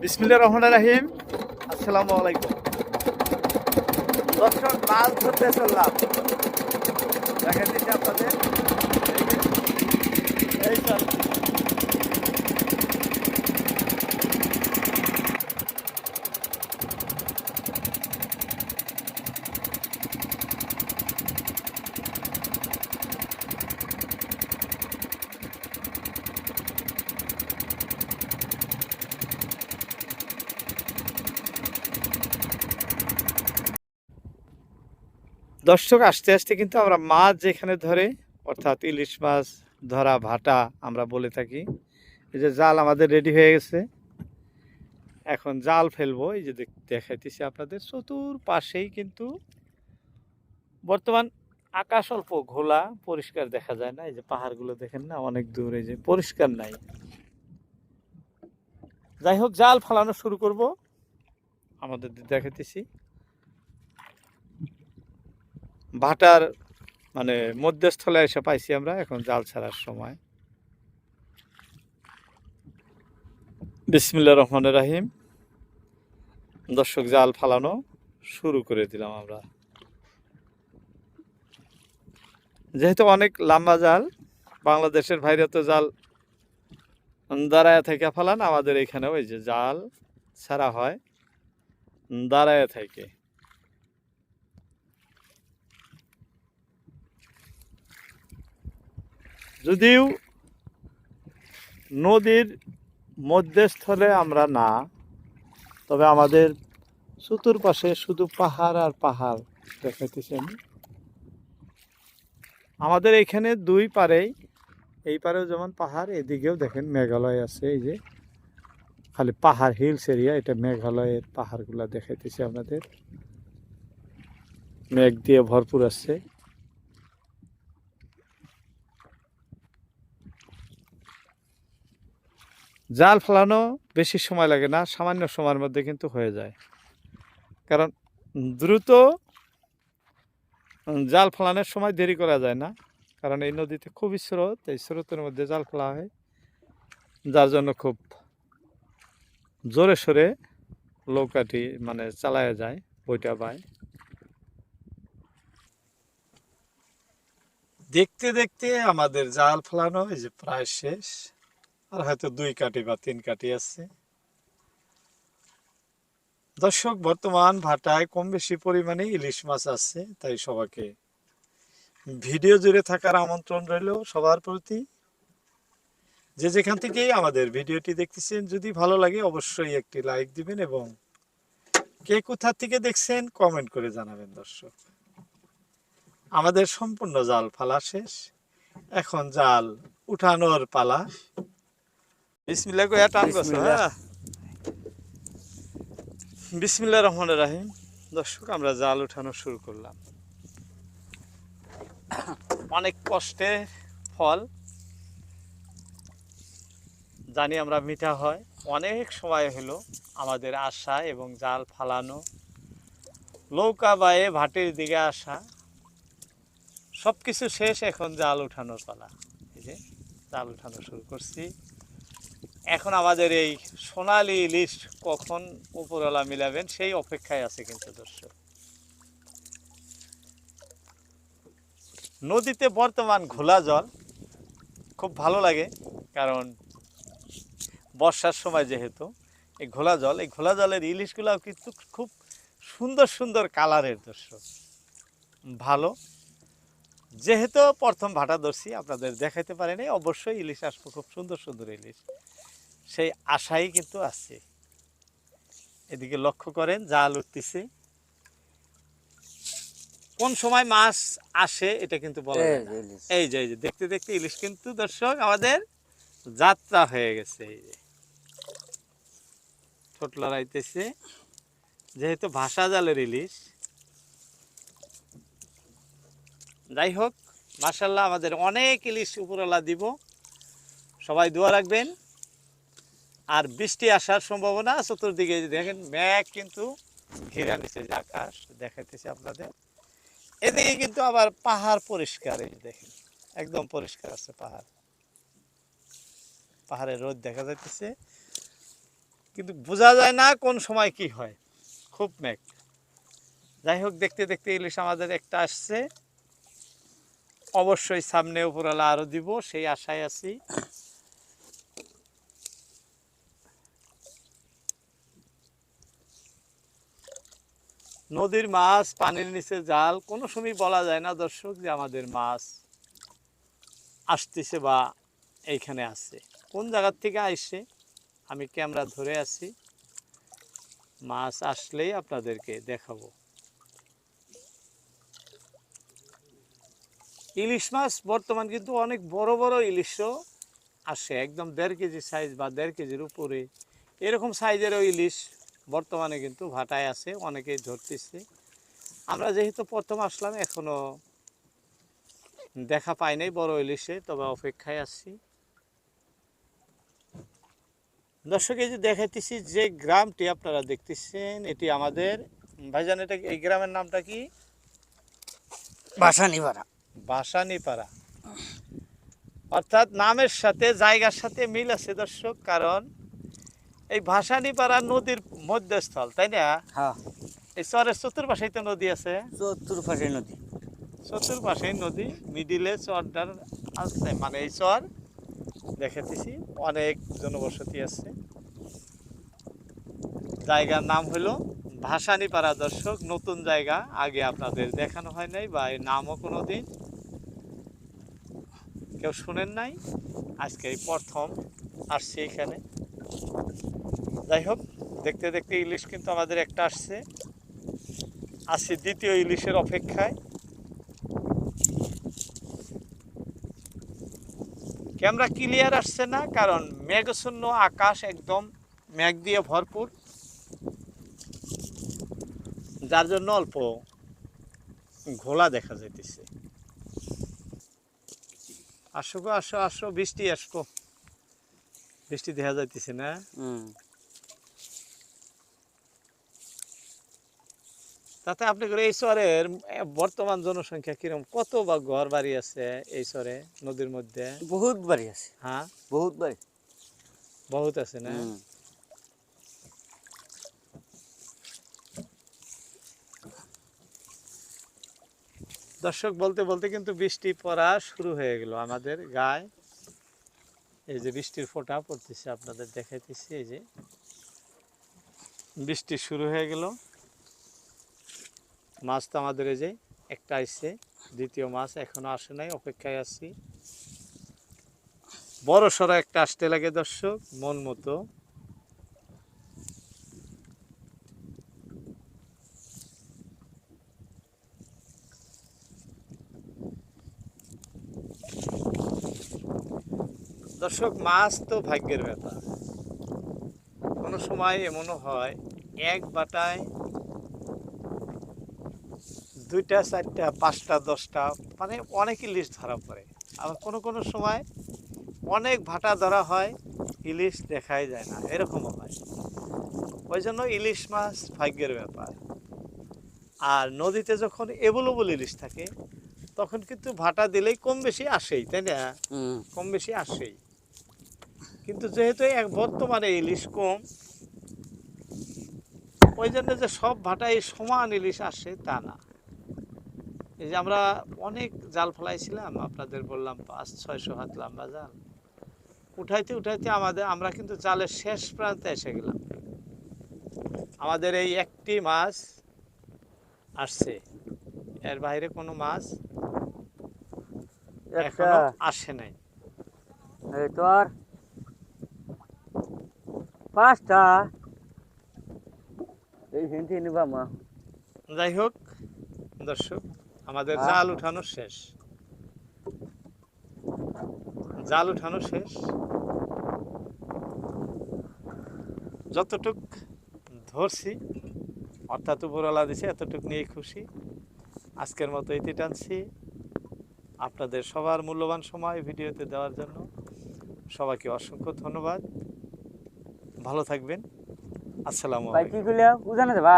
বিসমিল্লাহ রহমান রাহিম। আসসালামু আলাইকুম। দর্শক মাছ ধরতে চললাম। দেখা দিচ্ছি আপনাদের। এই দর্শক আসতে আসতে কিন্তু আমরা মাছ যেখানে ধরে, অর্থাৎ ইলিশ মাছ, ধরা, ভাটা আমরা বলে থাকি। এই যে জাল আমাদের রেডি হয়ে গেছে। এখন জাল ফেলব। এই যে দেখাইতেছি আপনাদের। চতুর পাশেই কিন্তু বর্তমান আকাশ অল্প ঘোলা, পরিষ্কার দেখা যায় না। এই যে পাহাড়গুলো দেখেন না, অনেক দূর। এই যে পরিষ্কার নাই। যাই হোক, জাল ফালানো শুরু করব। আমাদের দেখাইতেছি। ভাটার মানে মধ্যস্থলে এসে পাইছি আমরা এখন জাল ছাড়ার সময়। বিসমিল্লা রহমান রাহিম। দর্শক, জাল ফালানো শুরু করে দিলাম আমরা। যেহেতু অনেক লম্বা জাল, বাংলাদেশের বাইরে তো জাল দাঁড়ায় থেকে ফালান, আমাদের এখানে ওই যে জাল ছাড়া হয়, দাঁড়ায় থেকে। যদিও নদীর মধ্যস্থলে আমরা না, তবে আমাদের চতুর্পাশে শুধু পাহাড় আর পাহাড় দেখাইতেছেন। আমাদের এখানে দুই পারেই, এই পারেও যেমন পাহাড়, এদিকেও দেখেন মেঘালয় আছে, এই যে খালি পাহাড়, হিলস এরিয়া, এটা মেঘালয়ের পাহাড়গুলা দেখাইতেছি আপনাদের। মেঘ দিয়ে ভরপুর আছে। জাল ফেলানো বেশি সময় লাগে না, সামান্য সময়ের মধ্যে কিন্তু হয়ে যায়। কারণ দ্রুত জাল ফেলানোর সময় দেরি করা যায় না। কারণ এই নদীতে খুবই স্রোত, এই স্রোতের মধ্যে জাল ফেলা হয়। যার জন্য খুব জোরে সোরে নৌকাটি মানে চালায় যায়, বইটা পায়। দেখতে দেখতে আমাদের জাল ফেলানো এই যে প্রায় শেষ। আর হয়তো দুই কাটি বা তিন কাটি আছে। দর্শক, বর্তমান ভাটায় কম বেশি পরিমাণে ইলিশ মাছ আছে, তাই সবাইকে ভিডিও জুড়ে থাকার আমন্ত্রণ রইল সবার প্রতি। যে যেখান থেকেই আমাদের ভিডিওটি দেখতেছেন, যদি ভালো লাগে অবশ্যই একটি লাইক দিবেন এবং কে কোথা থেকে দেখছেন, কমেন্ট করে জানাবেন দর্শক। আমাদের সম্পূর্ণ জাল ফালা শেষ। এখন জাল উঠানোর পালা। বিসমিল্লাহ কইয়া টান করছ বিসমিল্লাহ। হ্যাঁ। রহমান রাহিম। দর্শক আমরা জাল উঠানো শুরু করলাম। অনেক কষ্টে ফল। জানি আমরা মিঠা হয়। অনেক সময় হলো আমাদের আসা এবং জাল ফালানো। নৌকা বায়ে ভাটির দিকে আসা। সব কিছু শেষ এখন জাল উঠানোর পালা। এই যে জাল উঠানো শুরু করছি। এখন আমাদের এই সোনালি লিস্ট কখন উপরওয়ালা মিলাবেন, সেই অপেক্ষায় আছে কিন্তু দর্শক। নদীতে বর্তমান ঘোলা জল খুব ভালো লাগে, কারণ বর্ষার সময় যেহেতু এই ঘোলা জল, এই ঘোলা জলের ইলিশগুলাও কিন্তু খুব সুন্দর সুন্দর কালারের দর্শক। ভালো। যেহেতু প্রথম ভাটা ধরছি, আপনাদের দেখাইতে পারেনি, অবশ্যই ইলিশ আসব, খুব সুন্দর সুন্দর ইলিশ সেই আশাই কিন্তু আছে। এদিকে লক্ষ্য করেন জাল উঠতেছে কোন সময় মাছ আসে এটা কিন্তু বলা যায় এই যে এই যে দেখতে দেখতে ইলিশ কিন্তু দর্শক আমাদের যাত্রা হয়ে গেছে। এই যে ঠোঁট লড়াইতেছে। যেহেতু ভাষা জালের ইলিশ। যাই হোক মার্শাল্লাহ আমাদের অনেক ইলিশ উপরওয়ালা দিব। সবাই দোয়া রাখবেন। আর বৃষ্টি আসার সম্ভাবনা চতুর্দিকে। দেখেন, মেঘ কিন্তু ঘিরা নিচে যে আকাশ, দেখাইতেছে আপনাদের। এদিকে কিন্তু আবার পাহাড় পরিষ্কার, এই দেখেন, একদম পরিষ্কার আছে পাহাড়। পাহাড়ে রোদ দেখা যাইতেছে, কিন্তু বোঝা যায় না কোন সময় কি হয়। খুব মেঘ। যাই হোক, দেখতে দেখতে ইলিশ আমাদের একটা আসছে। অবশ্যই সামনে উপরালা আরও দিব, সেই আশায় আছি। নদীর মাছ, পানির নিচে জাল, কোনো সময় বলা যায় না দর্শক যে আমাদের মাছ আসতেছে বা এইখানে আছে। কোন জায়গার থেকে আসছে আমি ক্যামেরা ধরে আছি। মাছ আসলেই আপনাদেরকে দেখাবো। ইলিশ মাছ বর্তমান কিন্তু অনেক বড় বড় ইলিশও আসে। একদম দেড় কেজি সাইজ বা দেড় কেজির উপরে। এরকম সাইজেরও ইলিশ বর্তমানে কিন্তু ভাটায় আছে অনেকেই ধরতেছে। আমরা যেহেতু প্রথম আসলাম এখনও দেখা পাই নাই বড় ইলিশে তবে অপেক্ষায় আছি। দর্শক এই যে দেখাইতেছি যে গ্রামটি আপনারা দেখতেছেন এটি আমাদের ভাইজান এটা এই গ্রামের নামটা কি? বাসা নিবারা বাসানিপাড়া। অর্থাৎ নামের সাথে জায়গার সাথে মিল আছে দর্শক কারণ এই ভাসানিপাড়া নদীর মধ্যস্থল তাই না? হ্যাঁ। এই চরের চতুর্পাশেই তো নদী আছে? চতুর পাশে নদী। চতুর্পাশেই নদী মিডিলে চরটার আছে মানে এই চর দেখাতেছি অনেক জনবসতি আছে। জায়গার নাম হলো ভাসানিপাড়া দর্শক। নতুন জায়গা আগে আপনাদের দেখানো হয় নাই বা এর নামও কোনো দিন কেউ শুনেন নাই? আজকে এই প্রথম আসছে এখানে। যাই হোক, দেখতে দেখতে ইলিশ কিন্তু আমাদের একটা আসছে। আসছে দ্বিতীয় ইলিশের অপেক্ষায়। ক্যামেরা ক্লিয়ার আসছে না, কারণ মেঘশূন্য আকাশ একদম মেঘ দিয়ে ভরপুর। যার জন্য অল্প ঘোলা দেখা যাইতেছে। আসো গো, আসো আসো, বৃষ্টি আসব। বৃষ্টি দেখা যাইতেছে না। তাতে আপনি করে এই শহরের বর্তমান জনসংখ্যা কীরকম কত বা ঘর বাড়ি আছে এই শহরে নদীর মধ্যে? বহুত বাড়ি আছে। হ্যাঁ? বহুত বাড়ি। বহুত আছে না? দর্শক বলতে বলতে কিন্তু বৃষ্টি পড়া শুরু হয়ে গেল আমাদের গায়ে। এই যে বৃষ্টির ফোঁটা পড়তেছে আপনাদের দেখাইতেছি, এই যে বৃষ্টি শুরু হয়ে গেল। মাছ তো আমাদের এই যে একটা আসছে দ্বিতীয় মাছ এখনও আসে নাই, অপেক্ষায় আছি। বড় সড়ো একটা আসতে লাগে দর্শক, মন মতো। দর্শক মাছ তো ভাগ্যের ব্যাপার। কোনো সময় এমনও হয় এক বাটায় দুইটা চারটা পাঁচটা দশটা মানে অনেক ইলিশ ধরা পড়ে। আবার কোনো কোনো সময় অনেক ভাটা ধরা হয় ইলিশ দেখাই যায় না এরকমও হয়। ওই জন্য ইলিশ মাছ ভাগ্যের ব্যাপার। আর নদীতে যখন এভেলেবল ইলিশ থাকে তখন কিন্তু ভাটা দিলেই কম বেশি আসেই তাই না? কম বেশি আসেই। কিন্তু যেহেতু এক বর্তমানে ইলিশ কম ওই জন্য যে সব ভাটায় সমান ইলিশ আসে তা না। এই যে আমরা অনেক জাল ফেলাইছিলাম আপনাদের বললাম পাঁচ ছয়শো হাত লম্বা জাল। উঠাইতে উঠাইতে আমাদের আমরা কিন্তু জালের শেষ প্রান্তে এসে গেলাম। আমাদের এই একটি মাছ আসছে। এর বাইরে কোনো মাছ এখনও আসে নাই। এই তো আর পাঁচটা। এই হিন্দি নিবা মা। যাই হোক দর্শক আমাদের। জাল উঠানো শেষ। জাল উঠানো শেষ। যতটুক ধরছি অর্থাৎ উপরওয়ালা দিছে এতটুক নিয়ে খুশি। আজকের মতো এটি টানছি। আপনাদের সবার মূল্যবান সময় ভিডিওতে দেওয়ার জন্য সবাইকে অসংখ্য ধন্যবাদ। ভালো থাকবেন। আসসালাম ভাই আলাইকুম। কি করলে বুঝানো যাবা।